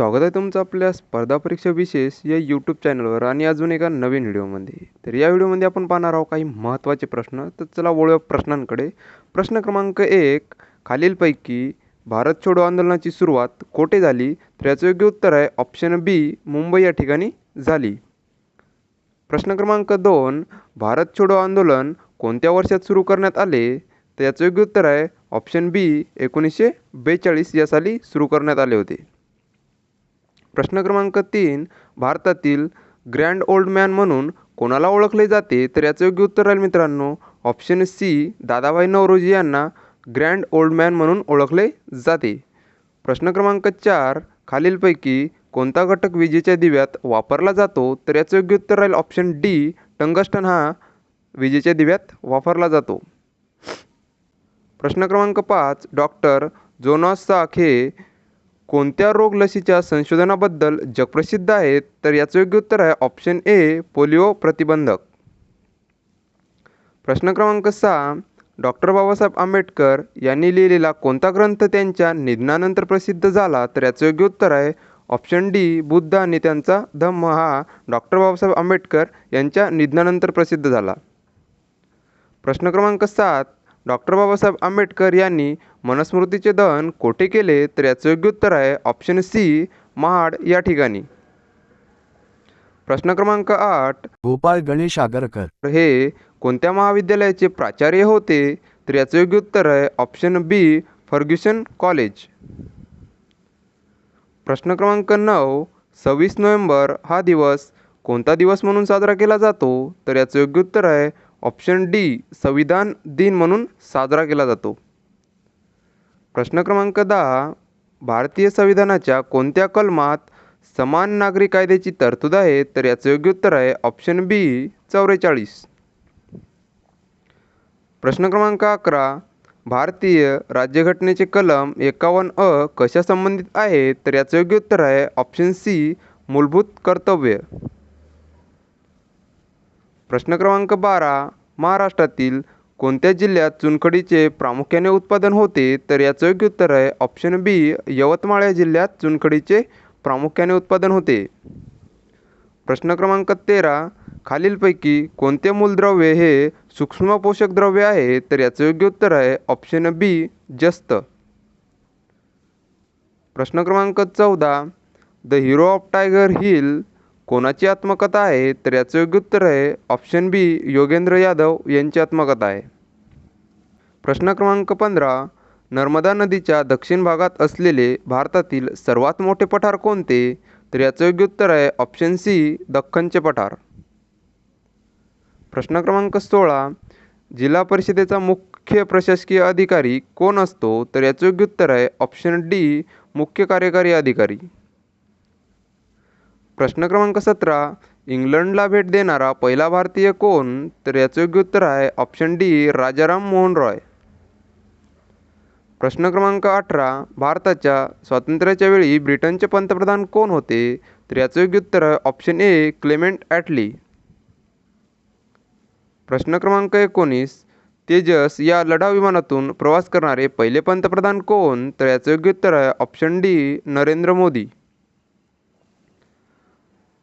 स्वागत आहे तुमचं आपल्या स्पर्धा परीक्षा विशेष या यूट्यूब चॅनलवर आणि अजून एका नवीन व्हिडिओमध्ये. तर या व्हिडिओमध्ये आपण पाहणार आहोत काही महत्त्वाचे प्रश्न. तर चला वळूया प्रश्नांकडे. प्रश्न क्रमांक एक खालीलपैकी भारत छोडो आंदोलनाची सुरुवात कोठे झाली? तर याचं योग्य उत्तर आहे ऑप्शन बी मुंबई या ठिकाणी झाली. प्रश्न क्रमांक दोन भारत छोडो आंदोलन कोणत्या वर्षात सुरू करण्यात आले? तर याचं योग्य उत्तर आहे ऑप्शन बी एकोणीसशे बेचाळीस या साली सुरू करण्यात आले होते. प्रश्न क्रमांक तीन भारतातील ग्रँड ओल्ड मॅन म्हणून कोणाला ओळखले जाते? तर याचं योग्य उत्तर राहील मित्रांनो ऑप्शन सी दादाभाई नवरोजी यांना ग्रँड ओल्ड मॅन म्हणून ओळखले जाते. प्रश्न क्रमांक चार खालीलपैकी कोणता घटक विजेच्या दिव्यात वापरला जातो? तर याचं योग्य उत्तर राहील ऑप्शन डी टंगस्टन हा विजेच्या दिव्यात वापरला जातो. प्रश्न क्रमांक पाच डॉक्टर जोनास साख हे कोणत्या रोग लसीच्या संशोधनाबद्दल जगप्रसिद्ध आहेत तर याचं योग्य उत्तर आहे ऑप्शन ए पोलिओ प्रतिबंधक. प्रश्न क्रमांक सहा डॉक्टर बाबासाहेब आंबेडकर यांनी लिहिलेला कोणता ग्रंथ त्यांच्या निधनानंतर प्रसिद्ध झाला तर याचं योग्य उत्तर आहे ऑप्शन डी बुद्ध आणि त्यांचा धम्म हा डॉक्टर बाबासाहेब आंबेडकर यांच्या निधनानंतर प्रसिद्ध झाला. प्रश्न क्रमांक सात डॉक्टर बाबासाहेब आंबेडकर यांनी मनुस्मृतीचे दहन कोठे केले तर याचं योग्य उत्तर आहे ऑप्शन सी महाड या ठिकाणी. प्रश्न क्रमांक आठ. गोपाळ गणेश आगरकर हे कोणत्या महाविद्यालयाचे प्राचार्य होते तर याचं योग्य उत्तर आहे ऑप्शन बी फर्ग्युसन कॉलेज. प्रश्न क्रमांक नऊ सव्वीस नोव्हेंबर हा दिवस कोणता दिवस म्हणून साजरा केला जातो? तर याचं योग्य उत्तर आहे ऑप्शन डी संविधान दिन म्हणून साजरा केला जातो. प्रश्न क्रमांक दहा भारतीय संविधानाच्या कोणत्या कलमात समान नागरी कायद्याची तरतूद आहे? तर याचं योग्य उत्तर आहे ऑप्शन बी चौवेचाळीस. प्रश्न क्रमांक अकरा भारतीय राज्यघटनेचे कलम एकावन्न अ कशा संबंधित आहे? तर याचं योग्य उत्तर आहे ऑप्शन सी मूलभूत कर्तव्य. प्रश्न क्रमांक बारा महाराष्ट्रातील कोणत्या जिल्ह्यात चुनखडीचे प्रामुख्याने उत्पादन होते? तर याचं योग्य उत्तर आहे ऑप्शन बी यवतमाळ या जिल्ह्यात चुनखडीचे प्रामुख्याने उत्पादन होते. प्रश्न क्रमांक तेरा खालीलपैकी कोणते मूलद्रव्य हे सूक्ष्म पोषक द्रव्य आहे? तर याचं योग्य उत्तर आहे ऑप्शन बी जस्त. प्रश्न क्रमांक चौदा the hero of tiger hill कोणाची आत्मकथा आहे तर याचं योग्य उत्तर आहे ऑप्शन बी योगेंद्र यादव यांची आत्मकथा आहे. प्रश्न क्रमांक पंधरा नर्मदा नदीच्या दक्षिण भागात असलेले भारतातील सर्वात मोठे पठार कोणते? तर याचं योग्य उत्तर आहे ऑप्शन सी दख्खनचे पठार. प्रश्न क्रमांक सोळा जिल्हा परिषदेचा मुख्य प्रशासकीय अधिकारी कोण असतो? तर याचं योग्य उत्तर आहे ऑप्शन डी मुख्य कार्यकारी अधिकारी. प्रश्न क्रमांक सतरा इंग्लंडला भेट देणारा पहिला भारतीय कोण? तर याचं योग्य उत्तर आहे ऑप्शन डी राजाराम मोहन रॉय. प्रश्न क्रमांक अठरा भारताच्या स्वातंत्र्याच्या वेळी ब्रिटनचे पंतप्रधान कोण होते? तर याचं योग्य उत्तर आहे ऑप्शन ए क्लेमेंट ॲटली. प्रश्न क्रमांक एकोणीस तेजस या लढाऊ विमानातून प्रवास करणारे पहिले पंतप्रधान कोण? तर याचं योग्य उत्तर आहे ऑप्शन डी नरेंद्र मोदी.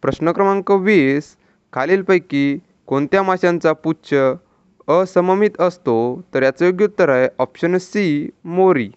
प्रश्न क्रमांक वीस खालीलपैकी कोणत्या माशांचा पुच्छ असममित असतो? तर याचं योग्य उत्तर आहे ऑप्शन सी मोरी.